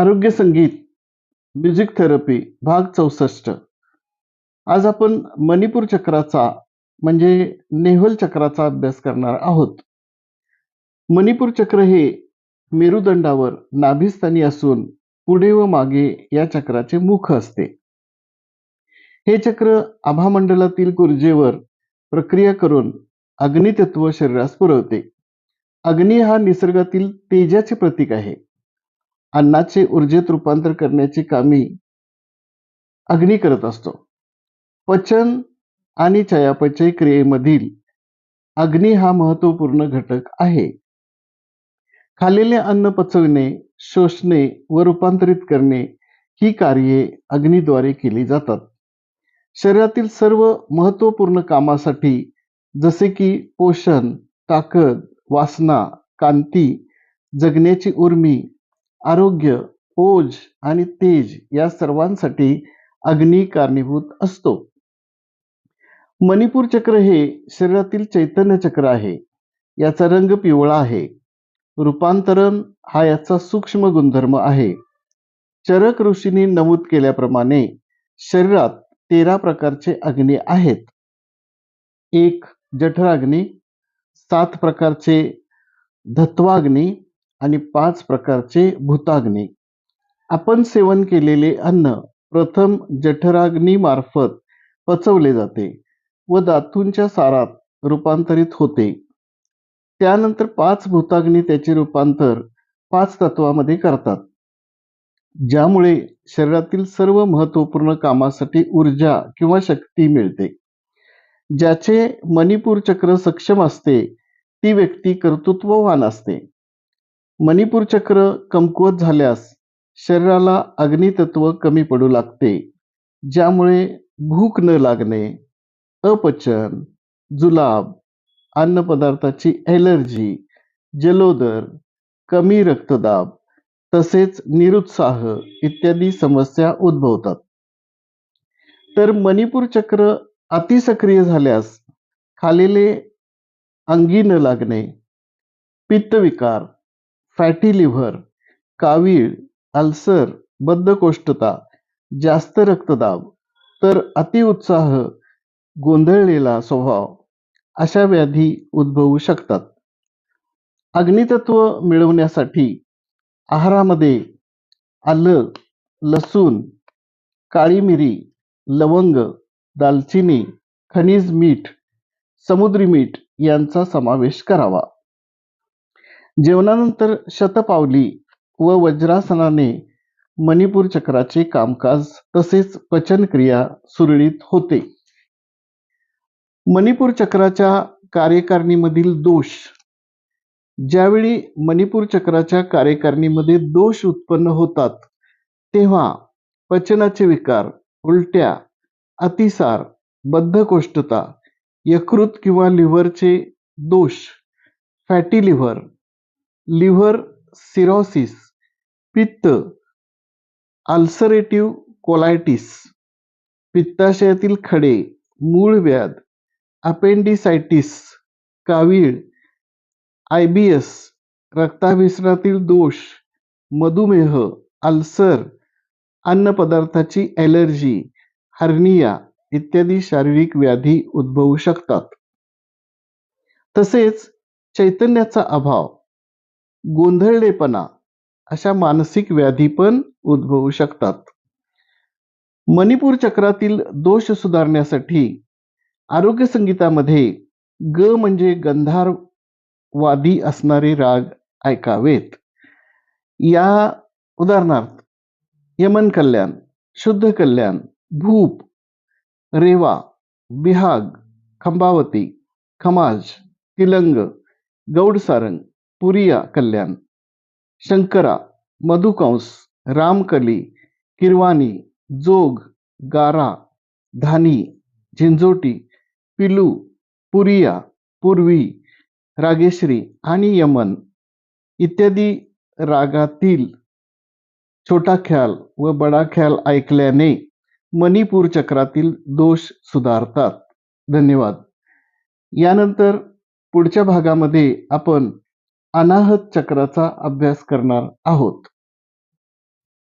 आरोग्य संगीत music therapy भाग चौसष्ट. आज आपण मणिपूर चक्राचा म्हणजे नेहल चक्राचा अभ्यास करणार आहोत. मणिपूर चक्र हे मेरुदंडावर नाभिस्थानी असून पुढे व मागे या चक्राचे मुख असते. हे चक्र आभामंडलातील ऊर्जेवर प्रक्रिया करून अग्नितत्व शरीरास पुरवते. अग्नी हा निसर्गातील तेजाचे प्रतीक आहे. अन्नाचे ऊर्जेत रूपांतर करण्याची कामी अग्नी करत असतो. पचन आणि चयापचय क्रियेमधील अग्नी हा महत्त्वपूर्ण घटक आहे. खाल्लेले अन्न पचवणे शोषणे व रूपांतरित करणे ही कार्ये अग्नीद्वारे केली जातात. शरीरातील सर्व महत्त्वपूर्ण कामासाठी जसे की पोषण ताकद वासना कांती जगण्याची उर्मी आरोग्य ओज आणि तेज या सर्वांसाठी अग्नी कारणीभूत असतो. मणिपूर चक्र हे शरीरातील चैतन्य चक्र आहे. याचा रंग पिवळा आहे. रूपांतरण हा याचा सूक्ष्म गुणधर्म आहे. चरक ऋषींनी नमूद केल्याप्रमाणे शरीरात तेरा प्रकारचे अग्नी आहेत. एक जठराग्नी सात प्रकारचे धत्वाग्नी आणि पाच प्रकारचे भूताग्नी. आपण सेवन केलेले अन्न प्रथम जठराग्नीमार्फत पचवले जाते व धातूंच्या सारात रूपांतरित होते. त्यानंतर पाच भूताग्नी त्याचे रूपांतर पाच तत्वामध्ये करतात. ज्यामुळे शरीरातील सर्व महत्त्वपूर्ण कामासाठी ऊर्जा किंवा शक्ती मिळते. ज्याचे मणिपूर चक्र सक्षम असते ती व्यक्ती कर्तृत्ववान असते. मणिपूर चक्र कमकुवत झाल्यास शरीराला अग्नितत्व कमी पडू लागते ज्यामुळे भूक न लागणे अपचन जुलाब अन्नपदार्थाची ॲलर्जी जलोदर कमी रक्तदाब तसेच निरुत्साह इत्यादी समस्या उद्भवतात. तर मणिपूर चक्र अतिसक्रिय झाल्यास खालेले अंगी न लागणे पित्तविकार फॅटी लिव्हर कावीळ अल्सर बद्धकोष्ठता जास्त रक्तदाब तर अतिउत्साह गोंधळलेला स्वभाव अशा व्याधी उद्भवू शकतात. अग्नितत्व मिळवण्यासाठी आहारामध्ये आलं लसूण काळी मिरी लवंग दालचिनी खनिज मीठ समुद्री मीठ यांचा समावेश करावा. जेवणानंतर शतपावली व वज्रासनाने मणिपूर चक्राचे कामकाज तसेच पचनक्रिया सुरळीत होते. मणिपूर चक्राच्या कार्यकारिणीमधील दोष. ज्यावेळी मणिपूर चक्राच्या कार्यकारिणीमध्ये दोष उत्पन्न होतात तेव्हा पचनाचे विकार उलट्या अतिसार बद्धकोष्ठता यकृत किंवा लिव्हरचे दोष फॅटी लिव्हर लिव्हर सिरोसिस पित्त अल्सरेटिव्ह कोलायटिस पित्ताशयातील खडे मूळव्याध अपेंडिसायटिस कावीळ आय बी एस रक्ताभिसरणातील दोष मधुमेह अल्सर अन्नपदार्थाची ॲलर्जी हर्निया इत्यादी शारीरिक व्याधी उद्भवू शकतात. तसेच चैतन्याचा अभाव गोंधळलेपणा अशा मानसिक व्याधी पण उद्भवू शकतात. मणिपूर चक्रातील दोष सुधारण्यासाठी आरोग्य संगीतामध्ये ग म्हणजे गंधार वादी असणारे राग ऐकावेत. या उदाहरणार्थ यमन कल्याण शुद्ध कल्याण भूप रेवा बिहाग खंबावती खमाज तिलंग गौडसारंग पुरिया कल्याण शंकरा मधुकंस रामकली किरवाणी जोग गारा धानी झिंझोटी पिलू पुरिया पूर्वी रागेश्री आणि यमन इत्यादी रागातील छोटा ख्याल व बडा ख्याल ऐकल्याने मणिपूर चक्रातील दोष सुधारतात. धन्यवाद. यानंतर पुढच्या भागामध्ये आपण अनाहत चक्राचा अभ्यास करणार आहोत.